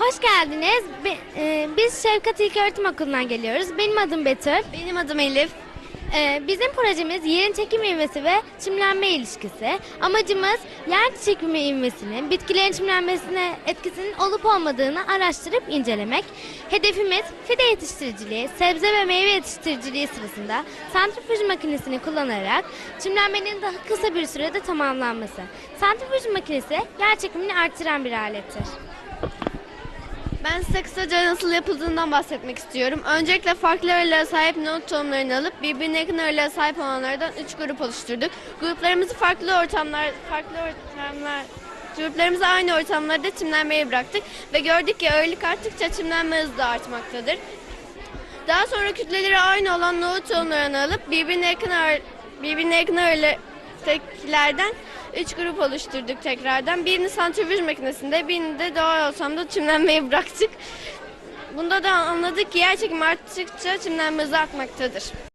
hoş geldiniz. Bi- e, biz Şefkat İlköğretim Okulu'ndan geliyoruz. Benim adım Betül. Benim adım Elif. E, bizim projemiz yerin çekim ivmesi ve çimlenme ilişkisi. Amacımız yer çekimi ivmesinin bitkilerin çimlenmesine etkisinin olup olmadığını araştırıp incelemek. Hedefimiz fide yetiştiriciliği, sebze ve meyve yetiştiriciliği sırasında santrifüj makinesini kullanarak çimlenmenin daha kısa bir sürede tamamlanması. Santrifüj makinesi yer çekimini artıran bir alettir. Ben size kısaca nasıl yapıldığından bahsetmek istiyorum. Öncelikle farklı ağırlığa sahip nohut tohumlarını alıp birbirine yakın ağırlığa sahip olanlardan 3 grup oluşturduk. Gruplarımızı farklı ortamlar, farklı ortamlar, gruplarımızı aynı ortamlarda çimlenmeye bıraktık ve gördük ki ağırlık arttıkça çimlenme hızı da artmaktadır. Daha sonra kütleleri aynı olan nohut tohumlarını alıp birbirine yakın birbirine yakın ağırlıktakilerden 3 grup oluşturduk tekrardan. Birini santrifüj makinesinde, birini de doğal ortamda çimlenmeye bıraktık. Bunda da anladık ki yer çekimi arttıkça çimlenme hızı artmaktadır.